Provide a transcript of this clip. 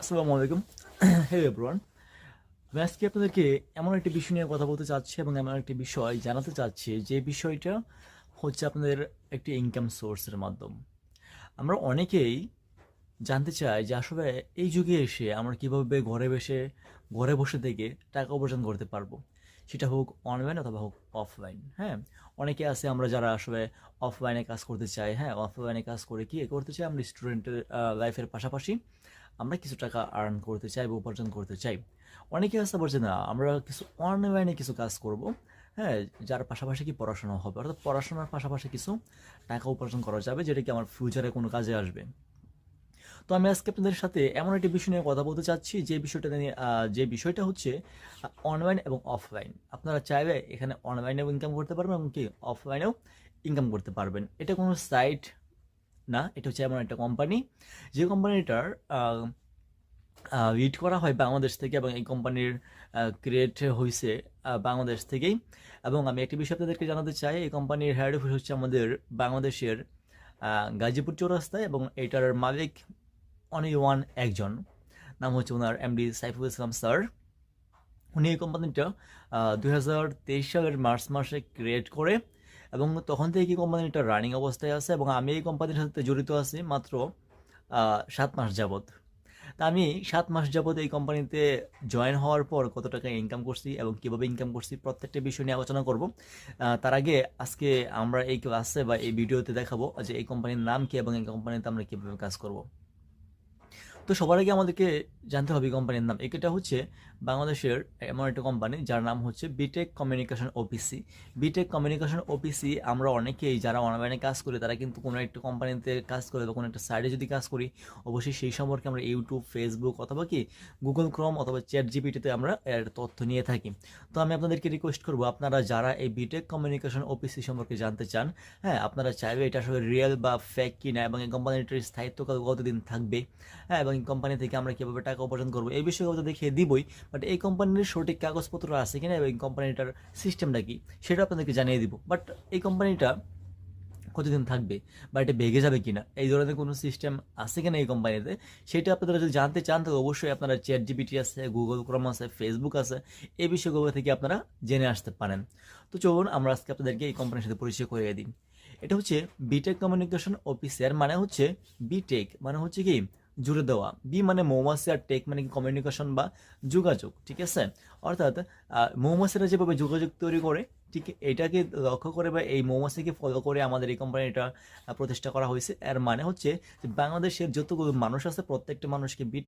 আসসালামু আলাইকুম। হে এভরিওয়ান আমি আজকে আপনাদেরকে এমন একটি বিষয় নিয়ে কথা বলতে চাচ্ছি এবং এমন একটি বিষয় জানাতে চাচ্ছি, যে বিষয়টা হচ্ছে আপনাদের একটি ইনকাম সোর্সের মাধ্যম। আমরা অনেকেই জানতে চাই যে আসলে এই যুগে এসে আমরা কীভাবে ঘরে বসে ঘরে বসে থেকে টাকা উপার্জন করতে পারব। সেটা হোক অনলাইন অথবা হোক অফলাইন হ্যাঁ? অনেকে আছে আমরা যারা আসলে অফলাইনে কাজ করতে চাই হ্যাঁ? অফলাইনে কাজ করে কি করতে চাই? আমরা স্টুডেন্টের লাইফের পাশাপাশি আমরা কিছু টাকা আর্ন করতে চাই বা উপার্জন করতে চাই। অনেকে আসতে বলছে, না, আমরা কিছু অনলাইনে কিছু কাজ করব। হ্যাঁ যার পাশাপাশি কি পড়াশোনা হবে? অর্থাৎ পড়াশোনার পাশাপাশি কিছু টাকা উপার্জন করা যাবে, যেটা কি আমার ফিউচারে কোনো কাজে আসবে। তো আমি আজকে আপনাদের সাথে এমন একটি বিষয় নিয়ে কথা বলতে চাচ্ছি, যে বিষয়টা নিয়ে যে বিষয়টা হচ্ছে অনলাইন এবং অফলাইন আপনারা চাইলে এখানে অনলাইনেও ইনকাম করতে পারবেন এবং কি অফলাইনেও ইনকাম করতে পারবেন। এটা কোনো সাইট না, এটা হচ্ছে এমন একটা কোম্পানি যে কোম্পানিটার লিড করা হয় বাংলাদেশ থেকে এবং এই কোম্পানির ক্রিয়েট হয়েছে বাংলাদেশ থেকেই। এবং আমি একটি বিষয় আপনাদেরকে জানাতে চাই, এই কোম্পানির হেড অফিস হচ্ছে আমাদের বাংলাদেশের গাজীপুর চৌরাস্তায় এবং এটার মালিক অনলি ওয়ান একজন। নাম হচ্ছে ওনার এমডি সাইফুল ইসলাম স্যার। উনি এই কোম্পানিটা দু হাজার তেইশ সালের মার্চ মাসে ক্রিয়েট করে এবং তখন থেকে এই কোম্পানিটা রানিং অবস্থায় আছে এবং আমি এই কোম্পানির সাথে জড়িত আছি মাত্র সাত মাস যাবৎ। তা আমি সাত মাস যাবত এই কোম্পানিতে জয়েন হওয়ার পর কত টাকা ইনকাম করছি এবং কীভাবে ইনকাম করছি প্রত্যেকটা বিষয় নিয়ে আলোচনা করব। তার আগে আজকে আমরা এই ক্লাসে বা এই ভিডিওতে দেখাবো যে এই কোম্পানির নাম কী এবং এই কোম্পানিতে আমরা কীভাবে কাজ করব। তো সবার আগে আমাদেরকে জানতে হবে কোম্পানির নাম। এটা হচ্ছে বাংলাদেশের এমন একটা কোম্পানি যার নাম হচ্ছে BTech Communication OPC BTech Communication OPC আমরা অনেকেই যারা অনলাইনে কাজ করি, তারা কিন্তু কোনো একটা কোম্পানিতে কাজ করে বা কোনো একটা সাইডে যদি কাজ করি, অবশ্যই সেই সম্পর্কে আমরা ইউটিউব ফেসবুক অথবা কি গুগল ক্রোম অথবা চ্যাট জিপিটিতে আমরা এর তথ্য নিয়ে থাকি। তো আমি আপনাদেরকে রিকোয়েস্ট করব, আপনারা যারা এই বিটেক কমিউনিকেশন ওপিসি সম্পর্কে জানতে চান হ্যাঁ আপনারা চাইবে এটা আসলে রিয়েল বা ফেক কিনা এবং এই কোম্পানিটার স্থায়িত্ব কত- কতদিন থাকবে হ্যাঁ এবং এই কোম্পানি থেকে আমরা কীভাবে টাকা উপার্জন করব, এই বিষয়ে তো দেখিয়ে দিবই বাট এই কোম্পানির সঠিক কাগজপত্র আছে কিনা এবং কোম্পানিটার সিস্টেমটা কি, সেটা আপনাদেরকে জানিয়ে দিব। বাট এই কোম্পানিটা কতদিন থাকবে বা এটা ভেঙে যাবে কিনা, এই ধরনের কোনো সিস্টেম আছে কিনা এই কোম্পানিতে সেটা আপনারা যদি জানতে চান, তাহলে অবশ্যই আপনারা চ্যাট জিপিটি আছে গুগল ক্রম আছে ফেসবুক আছে, এই বিষয়গুলো থেকে আপনারা জেনে আসতে পারেন। তো চলুন আমরা আজকে আপনাদেরকে এই কোম্পানির সাথে পরিচয় করিয়ে দিই। এটা হচ্ছে বিটেক কমিউনিকেশন অফিসার মানে হচ্ছে বিটেক মানে হচ্ছে কি জুড়ে দেওয়া। বি মানে মৌমাছি আর টেক মানে কমিউনিকেশন বা যোগাযোগ, ঠিক আছে? অর্থাৎ মৌমাসিরা মৌমাছিরা যেভাবে যোগাযোগ তৈরি করে, ঠিক এটাকে লক্ষ্য করে বা এই মৌমাছিকে ফলো করে আমাদের এই কোম্পানিটা প্রতিষ্ঠা করা হয়েছে। এর মানে হচ্ছে যে বাংলাদেশের যতগুলো মানুষ আছে, প্রত্যেকটা মানুষকে বিট